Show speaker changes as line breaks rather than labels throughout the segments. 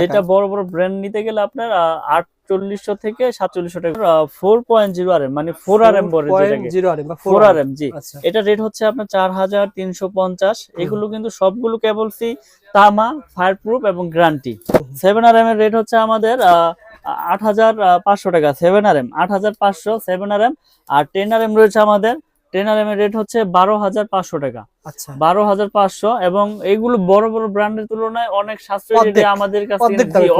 যেটা বড় বড় ব্র্যান্ড নিতে গেলে আপনার আটচল্লিশশো থেকে সাতচল্লিশশো টাকা। Four point zero R M মানে ফোর আর এম বলে যেটাকে।
4.0 RM বা
ফোর আর এম জি।
আচ্ছা।
এটা রেট হচ্ছে আপনার চার হাজার তিনশো পঞ্চাশ। এগুলো কিন্তু সবগুলো কেবলসই তামা ফায়ার প্রুফ এবং গ্যারান্টি সেভেন আর এম এর রেট হচ্ছে আমাদের আট হাজার পাঁচশো টাকা। সেভেন আর এম আট হাজার পাঁচশো সেভেন আর এম আর টেন আর এম রয়েছে আমাদের টেন এম এর রেট হচ্ছে বারো হাজার পাঁচশো টাকা।
আচ্ছা।
বারো হাজার পাঁচশো এবং এইগুলো বড় বড় ব্র্যান্ডের তুলনায় অনেক সাশ্রয় আমাদের কাছে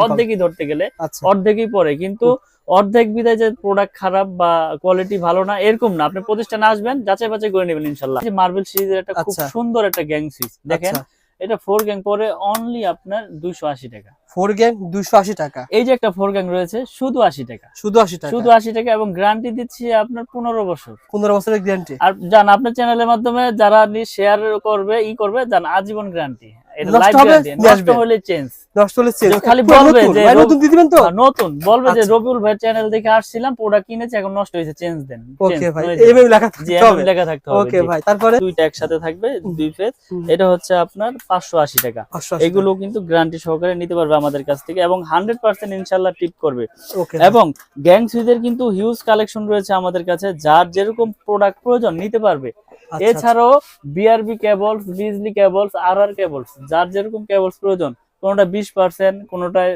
অর্ধেকই ধরতে গেলে
আচ্ছা।
অর্ধেকই পরে কিন্তু অর্ধেক বিদায় যে প্রোডাক্ট খারাপ বা কোয়ালিটি ভালো না এরকম না। আপনি প্রতিষ্ঠানে আসবেন যাচাই বাছাই করে নেবেন ইনশাল্লাহ। মার্বেল সিরিজের একটা খুব
আচ্ছা।
সুন্দর একটা গ্যাং সিরিজ দেখেন। এটা ফোর গ্যাং পরে অনলি আপনার দুইশো আশি টাকা।
ফোর গ্যাং 280 টাকা।
এই যে একটা ফোর গ্যাং রয়েছে শুধু আশি টাকা।
শুধু 80 টাকা।
শুধু আশি টাকা এবং গ্যারান্টি দিচ্ছি আপনার পনেরো বছর।
15 বছরের গ্যারান্টি
আর জান আপনার চ্যানেলের মাধ্যমে যারা শেয়ার করবে ই করবে জান আজীবন গ্যারান্টি এটা
নষ্ট
গ্যারান্টি নষ্ট হলে চেঞ্জ
নষ্ট হলে চেঞ্জ
খালি বলবে যে
নতুন দিয়ে দিবেন তো?
নতুন। বলবে যে। রবিউল ভাই চ্যানেল দেখে আসছিলাম প্রোডাক্ট কিনেছি এখন নষ্ট হয়েছে চেঞ্জ দেন।
ওকে ভাই এইভাবে লেখা
জি
থাকতে হবে।
লেখা থাকতে হবে
ওকে ভাই তারপরে?
দুইটা একসাথে থাকবে দুই
হুম।
এটা হচ্ছে আপনার পাঁচশো আশি টাকা। এগুলো কিন্তু গ্যারান্টি সহকারে নিতে পারবে আমাদের কাছ থেকে এবং হান্ড্রেড পার্সেন্ট ইনশাল্লাহ টিপ করবে। এবং গ্যাং সুইচের কিন্তু হিউজ কালেকশন রয়েছে আমাদের কাছে যার যেরকম প্রোডাক্ট প্রয়োজন নিতে পারবে। এছাড়াও BRB cables Bijli cables R R cables যার যেরকম কেবলস প্রয়োজন, কোনোটা বিশ পার্সেন্ট কোনোটায়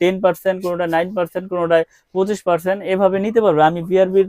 টেন পার্সেন্ট কোনোটা নাইন পার্সেন্ট কোনোটায় পঁচিশ পার্সেন্ট এভাবে নিতে পারবে। আমি বিআরবির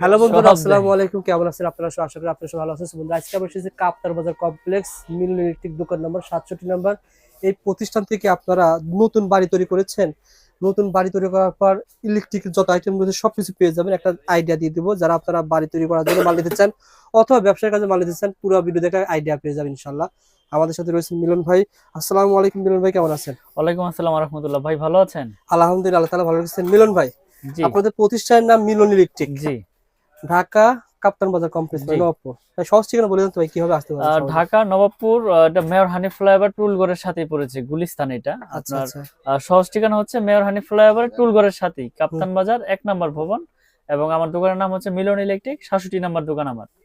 হ্যালো বন্ধুরা। আসসালামু আলাইকুম। কেমন আছেন আপনারা? সব আশা করি আপনারা সব ভালো আছেন। বন্ধুরা আজকে আমরা এসেছি কাপ্তার বাজার কমপ্লেক্স মিলন ইলেকট্রিক দোকান নম্বর সাতষট্টি নম্বর। এই প্রতিষ্ঠান থেকে আপনারা নতুন বাড়ি তৈরি করেছেন। নতুন বাড়ি তৈরি করার পর ইলেকট্রিক যত আইটেম রয়েছে সবকিছু পেয়ে যাবেন। একটা আইডিয়া দিয়ে দিব যারা আপনারা বাড়ি তৈরি করার জন্য মাল নিতে চান অথবা ব্যবসার কাজে মাল নিতে চান পুরো ভিডিও দেখে আইডিয়া পেয়ে যাবেন ইনশাল্লাহ আমাদের সাথে রয়েছে মিলন ভাই। আসসালামু আলাইকুম মিলন ভাই কেমন আছেন?
ওয়ালাইকুম আসসালাম রহমতুল্লাহ। ভাই ভালো আছেন?
আলহামদুলিল্লাহ আল্লাহ তালা ভালো রেখেছেন। মিলন ভাই। আপনাদের প্রতিষ্ঠানের নাম মিলন ইলেকট্রিক।
জি।
ঢাকা কাপ্তান বাজার কমপ্লেক্স। নবাবপুর। সহজ ঠিকানা বলে দেন তো ভাই কীভাবে আসতে পারবেন?
ঢাকা নবাবপুর এটা মেয়র হানি ফ্লাইওভার টুলগড়ের সাথেই পড়েছে গুলিস্তান এটা।
আচ্ছা
আপনার
আচ্ছা।
সহজ ঠিকানা হচ্ছে মেয়র হানি ফ্লাইওভার টুলগড়ের সাথেই কাপ্তান বাজার এক নম্বর ভবন। এবং আমার দোকানের নাম হচ্ছে মিলন ইলেকট্রিক সাতষট্টি নম্বর দোকান আমার।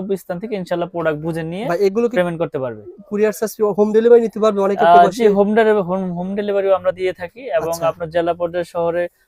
নিজ গন্তব্যস্থান থেকে ইনশাল্লাহ প্রোডাক্ট বুঝে নিয়ে
এগুলো
পেমেন্ট করতে পারবে
কুরিয়ার চার্জ হোম ডেলিভারি নিতে পারবে অনেকে
হোম ডেলিভারি হোম ডেলিভারিও আমরা দিয়ে থাকি এবং
আচ্ছা।
আপনার জেলা পর্যায়ে শহরে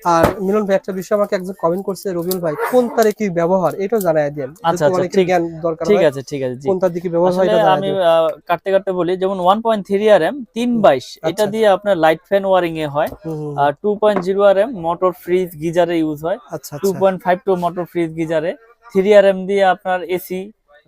আর মিলন ভাই একটা বিষয় আমাকে একজন কমেন্ট করছে রবিউল ভাই কোন তারে কি ব্যবহার? এটাও জানাই দেন।
আচ্ছা, আচ্ছা, ঠিক-
জ্ঞান দরকার
ঠিক আছে ঠিক আছে
কোন তার দিকে ব্যবহার হয় এটা
আমি কাটতে কাটতে বলি যেমন one point three R M তিন বাইশ এটা
আচ্ছা।
দিয়ে আপনার লাইট ফ্যান ওয়ারিং এ হয় আর two point zero R M motor fridge গিজারে use হয়।
আচ্ছা
টু
আচ্ছা
point five two motor fridge গিজারে। Three R M দিয়ে আপনার এসি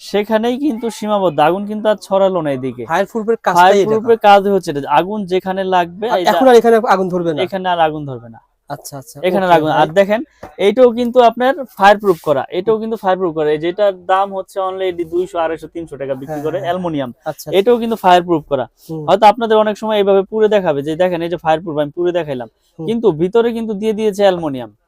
সেখানেই কিন্তু সীমাবদ্ধ। আগুন কিন্তু আর ছড়ালো না এদিকে। কাজ হচ্ছে আগুন যেখানে লাগবে
এখন আর এখানে আগুন ধরবে না?
এখানে আর আগুন ধরবে না।
আচ্ছা আচ্ছা
এখানে আর দেখেন এইটাও কিন্তু আপনার ফায়ার প্রুফ করা। এটাও কিন্তু ফায়ার প্রুফ করা যেটার দাম হচ্ছে অনলি দুইশো আড়াইশো তিনশো টাকা বিক্রি
হ্যাঁ,
করে
হ্যাঁ,
অ্যালুমিনিয়াম।
আচ্ছা
এটাও কিন্তু ফায়ার প্রুফ করা হয়তো আপনাদের অনেক সময় এইভাবে পুরে দেখাবে যে দেখেন এই যে আমি পুরে দেখাইলাম। কিন্তু ভিতরে কিন্তু দিয়ে দিয়েছে অ্যালুমিনিয়াম।
আচ্ছা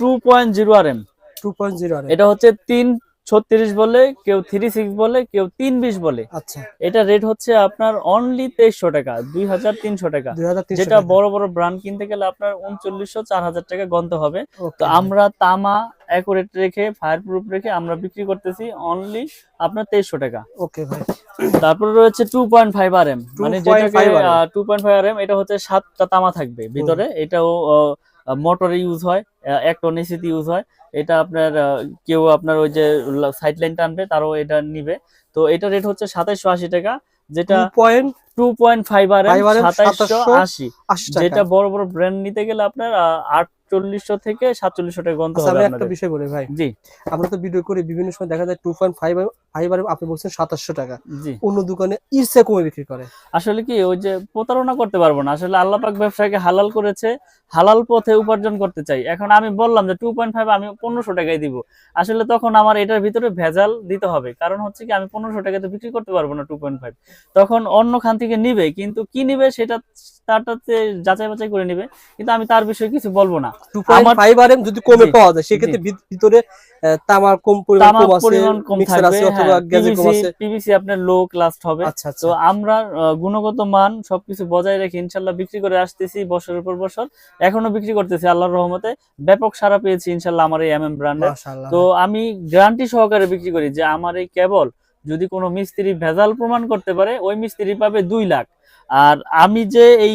two point zero R M
2.0 আর
এটা হচ্ছে তিন ছত্রিশ বলে কেউ থ্রি সিক্স বলে কেউ তিন বিশ বলে।
আচ্ছা।
এটা রেট হচ্ছে আপনার অনলি তেইশশো টাকা দুই হাজার তিনশো টাকা। যেটা বড় বড় ব্র্যান্ড কিনতে গেলে আপনার উনচল্লিশশো চার হাজার টাকা গন্তে হবে। তো আমরা তামা অ্যাকুরেট রেখে ফায়ার প্রুফ রেখে আমরা বিক্রি করতেছি অনলি আপনার তেইশশো টাকা।
ওকে ভাই।
তারপরে রয়েছে two point five R M মানে যেটাকে two point five R M এটা হচ্ছে সাতটা তামা থাকবে ভিতরে। এটাও মোটরে ইউজ হয় এক টন এসিতে ইউজ হয়। এটা আপনার কেউ আপনার ওই যে সাইড লাইন টানবে তারও এটা নিবে। তো এটা রেট হচ্ছে সাতাইশশো আশি টাকা যেটা
2.80
two point five R M
5
সাতাইশশো আশি। যেটা বড় বড় ব্র্যান্ড নিতে গেলে আপনার আহ, আট চল্লিশশো থেকে সাতচল্লিশশো টাকা গন্ত
আচ্ছা
হবে
একটা বিষয় বলি ভাই।
জি।
আমরা তো ভিডিও করি বিভিন্ন সময় দেখা যায় টু পয়েন্ট ফাইভ ফাইভ আপনি বলছেন সাতাশশো টাকা। অন্য দোকানে ইরসে কমে বিক্রি করে।
আসলে কি ওই যে প্রতারণা করতে পারব না। আসলে আল্লাহ পাক ব্যবসাকে হালাল করেছে হালাল পথে উপার্জন করতে চাই। এখন আমি বললাম যে টু পয়েন্ট ফাইভ আমি পনেরোশো টাকায় দিব। আসলে তখন আমার এটার ভিতরে ভেজাল দিতে হবে। কারণ হচ্ছে কি আমি পনেরোশো টাকাতে বিক্রি করতে পারব না টু পয়েন্ট ফাইভ তখন অন্য খান থেকে নিবে কিন্তু কি নিবে সেটা তারটাতে যাচাই বাছাই করে নিবে। কিন্তু আমি তার বিষয়ে কিছু বলব না।
টু পয়েন্ট ফাইভ আর যদি কমে পাওয়া যায় সেক্ষেত্রে ভিতরে তামার কম পরিমাণ কম আছে
পরিমাণ থাকবে
অথবা গ্যাজে কম আছে।
পিভিসি আপনার লো ক্লাস হবে।
আচ্ছা আচ্ছা।
তো আমরা গুণগত মান সবকিছু বজায় রেখে ইনশাল্লাহ বিক্রি করে আসতেছি বছরের পর বছর। এখনও বিক্রি করতেছি আল্লাহর রহমতে। ব্যাপক সারা পেয়েছি ইনশাল্লাহ আমার এই এম এম ব্র্যান্ডের তো আমি গ্যারান্টি সহকারে বিক্রি করি যে আমার এই কেবল যদি কোনো মিস্ত্রি ভেজাল প্রমাণ করতে পারে ওই মিস্ত্রি পাবে দুই লাখ। আর আমি যে এই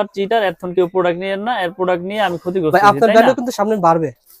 চিটার এর থেকে প্রোডাক্ট নিয়ে না এর প্রোডাক্ট নিয়ে আমি ক্ষতিগ্রস্ত
ভাই আপনার ভ্যালু কিন্তু সামনে বাড়বে।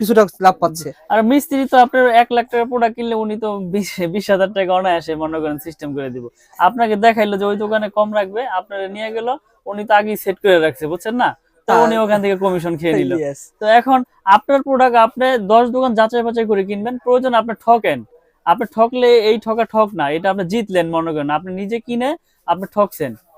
কিছুটা লাভ পাচ্ছে।
আর মিস্ত্রি তো আপনার এক লাখ টাকা প্রোডাক্ট কিনলে উনি তো বিশ বিশ হাজার টাকা অনায়াসে মনে করেন সিস্টেম করে দিব। আপনাকে দেখাইলো যে ওই দোকানে কম রাখবে আপনারা নিয়ে গেল উনি তো আগেই সেট করে রাখছে বুঝছেন না? তো। উনি ওখান থেকে কমিশন খেয়ে নিল। তো এখন আপনার প্রোডাক্ট আপনি দশ দোকান যাচাই বাছাই করে কিনবেন প্রয়োজন আপনি ঠকেন। আপনি ঠকলে এই ঠকা ঠক না এটা আপনি জিতলেন মনে করেন। আপনি নিজে কিনে আপনি ঠকছেন।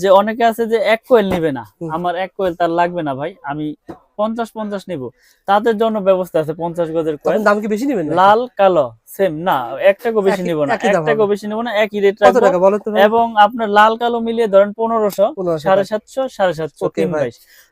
যে অনেকে আছে যে এক কোয়েল নিবে না। আমার এক কোয়েল তার লাগবে না ভাই আমি পঞ্চাশ পঞ্চাশ নিব। তাদের জন্য ব্যবস্থা আছে পঞ্চাশ গজের কোয়েল
দাম কি বেশি নেবেন?
লাল কালো সেম না একটাকে বেশি নিব না
একটাকে।
বেশি নিব না একই রেট রাখব? এবং আপনার লাল কালো মিলিয়ে ধরেন পনেরোশো সাড়ে সাতশো সাড়ে সাতশো তিন বাইশ।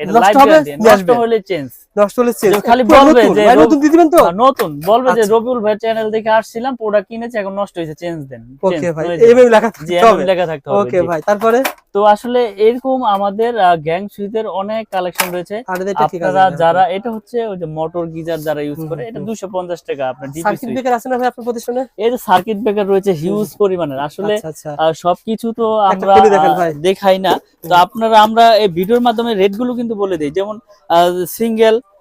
এটা
লাইভ
গ্যারান্টি নষ্ট হলে চেঞ্জ
নষ্ট হলে চেঞ্জ
খালি বলবে যে
নতুন দিয়ে দিবেন তো?
নতুন। বলবে যে
আচ্ছা।
রবিউল ভাই চ্যানেল দেখে আসছিলাম প্রোডাক্ট কিনেছি এখন নষ্ট হয়েছে চেঞ্জ দেন।
ওকে ভাই এম
যাবে।
এম লেখা থাকতে হবে।
লেখা থাকতে হবে
ওকে ভাই তারপরে?
তো আসলে এরকম আমাদের গ্যাং সুইচের অনেক কালেকশন রয়েছে।
আর এটা কি
আপনারা যারা এটা হচ্ছে ওই যে মোটর গিজার যারা ইউজ করে এটা
হুম।
দুশো পঞ্চাশ টাকা আপনার
সার্কিট ব্রেকার আছে না ভাই আপনার প্রতিষ্ঠানে?
যে সার্কিট ব্রেকার রয়েছে হিউজ পরিমাণের। আসলে
আচ্ছা আচ্ছা।
সবকিছু তো আমরা দেখাই না। তো আপনারা আমরা এই ভিডিওর মাধ্যমে রেটগুলো কিন্তু বলে দিই। যেমন সিঙ্গেল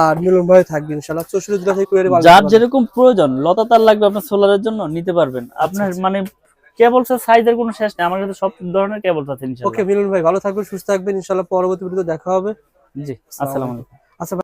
আর মিলন ভাই থাকবে ইনশাআল্লাহ। চৌষট্টি জেলা থেকে কুরিয়ারে
যার যেরকম প্রয়োজন লতা তার লাগবে আপনার সোলারের জন্য নিতে পারবেন। আপনার
আচ্ছা।
মানে কেবল সাইজের কোনো শেষ নেই আমার কাছে সব ধরনের কেবল আছে
ওকে
ইনশাআল্লাহ
মিলন ভাই ভালো থাকবেন সুস্থ থাকবেন ইনশাআল্লাহ পরবর্তী ভিডিওতে দেখা হবে।
জি আসসালামু আলাইকুম।
আচ্ছা